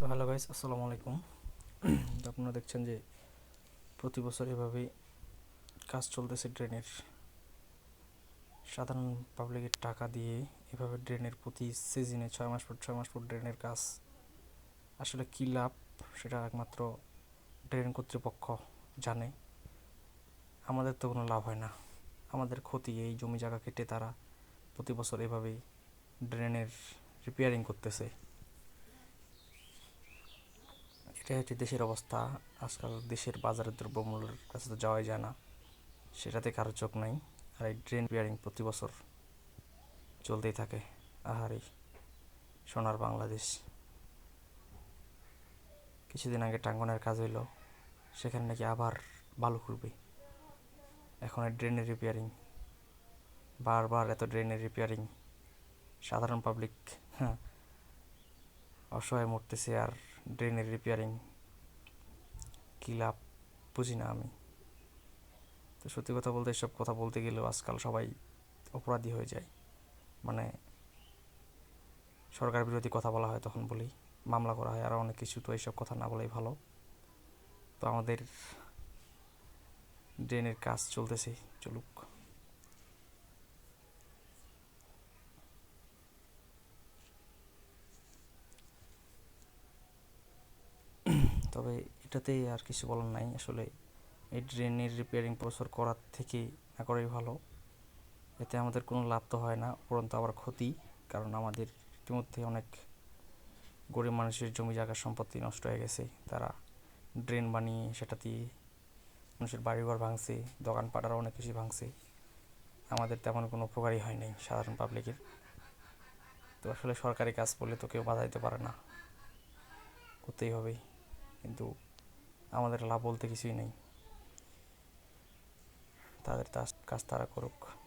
So hello guys, আসসালামু আলাইকুম। আপনারা দেখছেন যে প্রতি বছর এভাবেই কাজ চলতেছে ড্রেনের। সাধারণ পাবলিকের টাকা দিয়ে এভাবে ড্রেনের প্রতি সিজনে ছয় মাস পর ছয় মাস পর ড্রেনের কাজ। আসলে কী লাভ, সেটা একমাত্র ড্রেন কর্তৃপক্ষ জানে। আমাদের তো কোনো লাভ হয় না। আমাদের ক্ষতি, এই জমি জায়গা কেটে তারা প্রতি বছর এভাবেই ড্রেনের রিপেয়ারিং করতেছে। এটাই হচ্ছে দেশের অবস্থা, আজকাল দেশের বাজারের দ্রব্যমূল্যের কাছে তো যাওয়াই যায় না। সেটাতে কারও চোখ নাই। আর এই ড্রেন রিপেয়ারিং প্রতি বছর চলতেই থাকে। আহারি, সোনার বাংলাদেশ। কিছুদিন আগে টাঙ্গনের কাজ হইল, সেখানে নাকি আবার ভালো খুঁড়বে এখন ড্রেনের রিপেয়ারিং বারবার এত ড্রেনের রিপেয়ারিং সাধারণ পাবলিক হ্যাঁ অসহায় মরতেছে আর ড্রেনের রিপেয়ারিং কী লাভ বুঝি না আমি। তো সত্যি কথা বলতে এসব কথা বলতে গেলেও আজকাল সবাই অপরাধী হয়ে যায়। মানে সরকার বিরোধী কথা বলা হয় তখন বলি, মামলা করা হয়, আর অনেক কিছু, তো এইসব কথা না বলাই ভালো। তো আমাদের ড্রেনের কাজ চলতেছে, চলুক। তবে এটাতে আর কিছু বলার নাই। আসলে এই ড্রেনের রিপেয়ারিং প্রসেসর করার থেকে না করাই ভালো। এতে আমাদের কোনো লাভ তো হয় না, উপরন্তু আবার ক্ষতি, কারণ আমাদের ইতিমধ্যে অনেক গরিব মানুষের জমি জায়গার সম্পত্তি নষ্ট হয়ে গেছে। তারা ড্রেন বানিয়ে সেটা দিয়ে মানুষের বাড়িঘর ভাঙছে, দোকানপাট আরও অনেক কিছু ভাঙছে। আমাদের তেমন কোনো উপকারই হয় নাই সাধারণ পাবলিকের তো আসলে সরকারি কাজ করলে তো কেউ বাধা দিতে পারে না। করতেই হবে। কিন্তু আমাদের লাভ বলতে কিছুই নেই। তাদের কাজ তারা করুক।